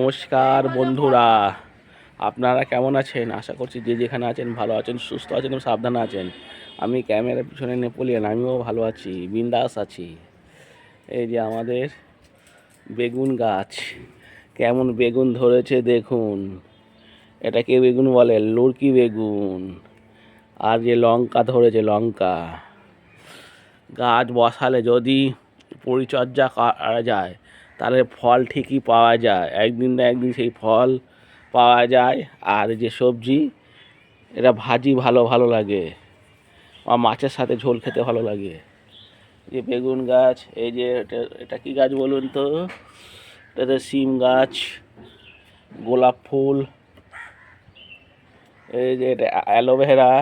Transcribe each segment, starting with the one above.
নমস্কার বন্ধুরা। আপনারা কেমন আছেন? আশা করছি যে যেখানে আছেন ভালো আছেন, সুস্থ আছেন এবং সাবধানে আছেন। আমি ক্যামেরার পিছনে নেপোলিয়ান, আমিও ভালো আছি, বিন্দাস আছি। এই যে আমাদের বেগুন গাছ, কেমন বেগুন ধরেছে দেখুন। এটাকে বেগুন বলে? লুরকি বেগুন। আর যে লঙ্কা ধরেছে, লঙ্কা। গাছ বসালে যদি পরিচর্যা করা যায় তাহলে ফল ঠিকই পাওয়া যায়। একদিন না একদিন সেই ফল পাওয়া যায়। আর যে সবজি, এটা ভাজি ভালো ভালো লাগে। আর মাছের সাথে ঝোল খেতে ভালো লাগে। যে বেগুন গাছ, এই যে এটা এটা কী গাছ বলুন তো? এটা সিম গাছ, গোলাপ ফুল, এই যে এটা অ্যালোভেরা,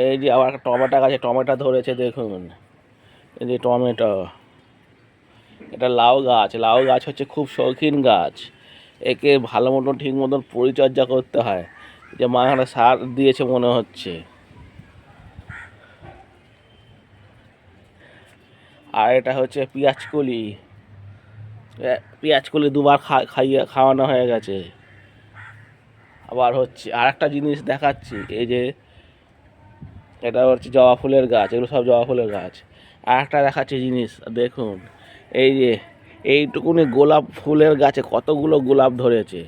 এই যে আবার টমেটো গাছে টমেটো ধরেছে দেখুন। এই যে টমেটো। এটা লাউ গাছ। লাউ গাছ হচ্ছে খুব শৌখিন গাছ। একে ভালো মতন, ঠিক মতন পরিচর্যা করতে হয়। যে মা এখানে সার দিয়েছে মনে হচ্ছে। আর এটা হচ্ছে পেঁয়াজকলি। পেঁয়াজকলি দুবার খাইয়ে, খাওয়ানো হয়ে গেছে। আবার হচ্ছে আর একটা জিনিস দেখাচ্ছি। এই যে, এটা হচ্ছে জবা ফুলের গাছ। এগুলো সব জবা ফুলের গাছ। আর একটা দেখাচ্ছি জিনিস, দেখুন। এই যে, এইটুকুনি গোলাপ ফুলের গাছে কতগুলো গোলাপ ধরেছে?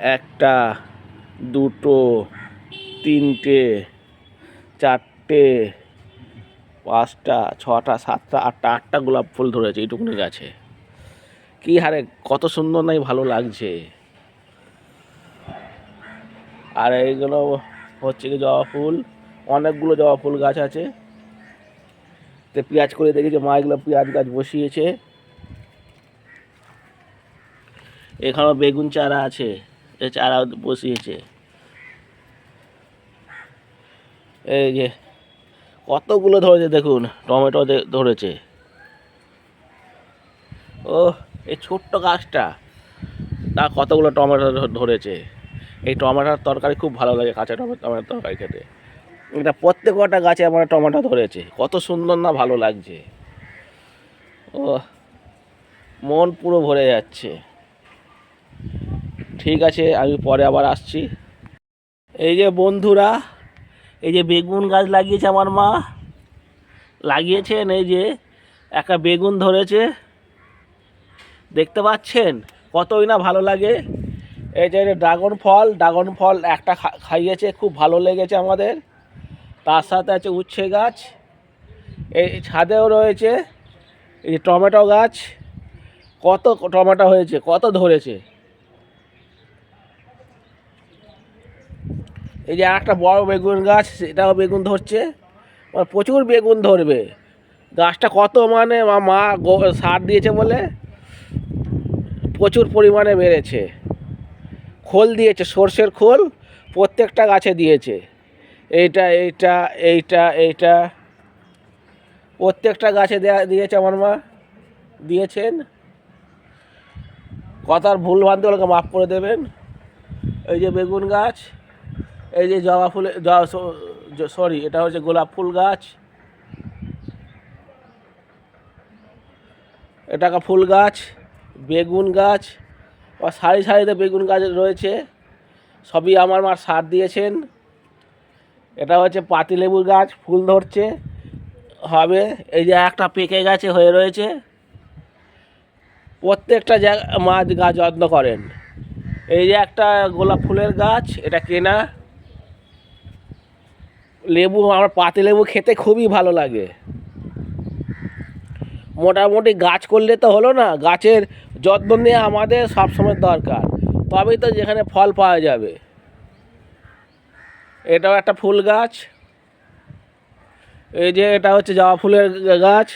একটা, দুটো, তিনটে, চারটে, পাঁচটা, ছটা, সাতটা, আটটা আটটা গোলাপ ফুল ধরেছে এইটুকুনি গাছে। কি হারে, কত সুন্দর নাই, ভালো লাগছে। আর এইগুলো হচ্ছে কি জবা ফুল, অনেকগুলো জবা ফুল গাছ আছে। তো পেঁয়াজ করে দেখেছে, মা এগুলো পেঁয়াজ গাছ বসিয়েছে। এখানেও বেগুন চারা আছে, এ চারা বসিয়েছে। এই যে, কতগুলো ধরেছে দেখুন, টমেটো ধরেছে। ও এই ছোট্ট গাছটা, তা কতগুলো টমেটো ধরেছে? এই টমেটোর তরকারি খুব ভালো লাগে, কাঁচা টমেটো, টমেটোর তরকারি খেতে। এটা প্রত্যেক কটা গাছে আমার টমেটো ধরেছে। কত সুন্দর না ভালো লাগছে। ও মন পুরো ভরে যাচ্ছে। ঠিক আছে, আমি পরে আবার আসছি। এই যে বন্ধুরা, এই যে বেগুন গাছ লাগিয়েছে আমার মা। লাগিয়েছেন এই যে একটা বেগুন ধরেছে। দেখতে পাচ্ছেন? কতই না ভালো লাগে। এই যে ড্রাগন ফল ড্রাগন ফল একটা খাইয়েছে, খুব ভালো লেগেছে আমাদের। তার সাথে আছে উচ্ছে গাছ, এই ছাদেও রয়েছে, এই যে টমেটো গাছ, কত টমেটো হয়েছে, কত ধরেছে। এই যে একটা বড় বেগুন গাছ, সেটাও বেগুন ধরছে মানে প্রচুর বেগুন ধরবে। গাছটা কত মানে মা সার দিয়েছে বলে প্রচুর পরিমাণে বেড়েছে। খোল দিয়েছে, সর্ষের খোল প্রত্যেকটা গাছে দিয়েছে। এইটা এইটা এইটা এইটা। প্রত্যেকটা গাছে দেয়া, দিয়েছে আমার মা। দিয়েছেন। কথার ভুল ভ্রান্তি ওগুলোকে মাফ করে দেবেন। এই যে বেগুন গাছ, এই যে জবা ফুলে সরি, এটা হচ্ছে গোলাপ ফুল গাছ। এটা ফুল গাছ, বেগুন গাছ সারি সারিতে বেগুন গাছ রয়েছে। সবই আমার মা সার দিয়েছেন। এটা হচ্ছে পাতিলেবুর গাছ, ফুল ধরছে। হবে, এই যে একটা পেকে গাছে, হয়ে রয়েছে। প্রত্যেকটা জায়গা মাছ গাছ যত্ন করেন। এই যে একটা গোলাপ ফুলের গাছ, এটা কেনা। লেবু, আমার পাতি লেবু খেতে খুবই ভালো লাগে। মোটামুটি গাছ করলে তো হলো না, গাছের যত্ন নেওয়া আমাদের সবসময় দরকার। তবেই তো যেখানে ফল পাওয়া যাবে। এটাও একটা ফুল গাছ। এই যে এটা হচ্ছে জবা ফুলের গাছ।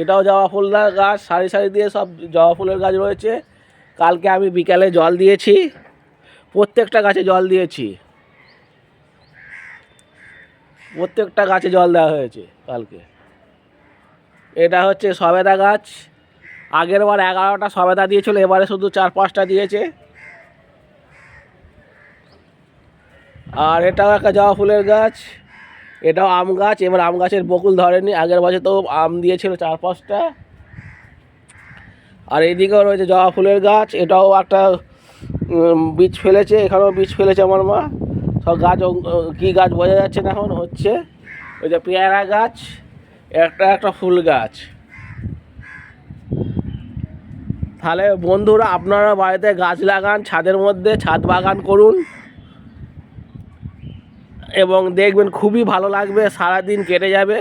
এটাও জবা ফুল গাছ, সারি সারি দিয়ে সব জবা ফুলের গাছ রয়েছে। কালকে আমি বিকালে জল দিয়েছি। প্রত্যেকটা গাছে জল দিয়েছি। প্রত্যেকটা গাছে জল দেওয়া হয়েছে কালকে। এটা হচ্ছে সবেদা গাছ। আগের বার এগারোটা সবেদা দিয়েছিল, এবারে শুধু চার পাঁচটা দিয়েছে। আর এটাও একটা জবা ফুলের গাছ। এটাও আম গাছ, এবার আম গাছের বকুল ধরেনি, আগের বছর তো আম দিয়েছিল চার পাঁচটা। আর এইদিকেও রয়েছে জবা ফুলের গাছ, এটাও একটা বীজ ফেলেছে, এখানেও বীজ ফেলেছে আমার মা। সব গাছ কি গাছ বোঝা যাচ্ছে না এখন, হচ্ছে ওই যে পেয়ারা গাছ, একটা একটা ফুল গাছ। তাহলে বন্ধুরা, আপনারা বাড়িতে গাছ লাগান, ছাদের মধ্যে, ছাদ বাগান করুন। এবং দেখবেন খুবই ভালো লাগবে, সারাদিন কেটে যাবে।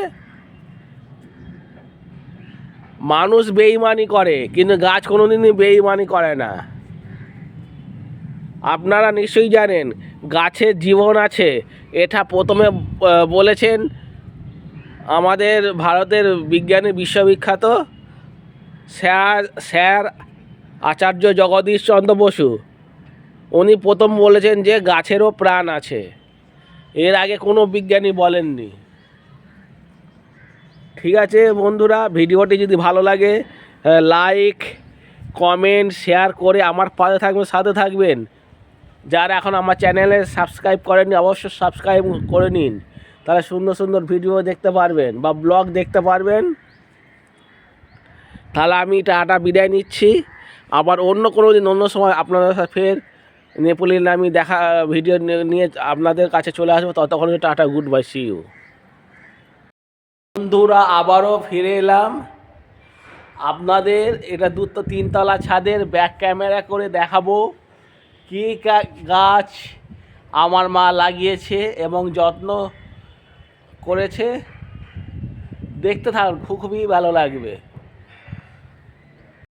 মানুষ বেইমানি করে, কিন্তু গাছ কোনোদিনই বেইমানি করে না। আপনারা নিশ্চয়ই জানেন, গাছের জীবন আছে। এটা প্রথমে বলেছেন আমাদের ভারতের বিজ্ঞানী বিশ্ববিখ্যাত স্যার স্যার আচার্য জগদীশ চন্দ্র বসু। উনি প্রথম বলেছেন যে গাছেরও প্রাণ আছে। এর আগে কোনো বিজ্ঞানী বলেননি। ঠিক আছে বন্ধুরা, ভিডিওটি যদি ভালো লাগে লাইক কমেন্ট শেয়ার করে আমার পাশে থাকবেন, সাথে থাকবেন। যারা এখন আমার চ্যানেলে সাবস্ক্রাইব করেননি, অবশ্যই সাবস্ক্রাইব করে নিন। তাহলে সুন্দর সুন্দর ভিডিও দেখতে পারবেন বা ব্লগ দেখতে পারবেন। তাহলে আমি টাটা বিদায় নিচ্ছি। আবার অন্য কোনো দিন, অন্য সময় আপনাদের সাথে ফের নেপোলিয়ন আমি দেখা, ভিডিও নিয়ে আপনাদের কাছে চলে আসব, ততক্ষণ tata, good bye see you বন্ধুরা, আবারও ফিরে এলাম। আপনাদের এটা দু তিনতলা ছাদের ব্যাক ক্যামেরা করে দেখাবো কা- গাছ আমার মা লাগিয়েছে এবং যত্ন করেছে। দেখতে থাকুন খুবই ভালো লাগবে।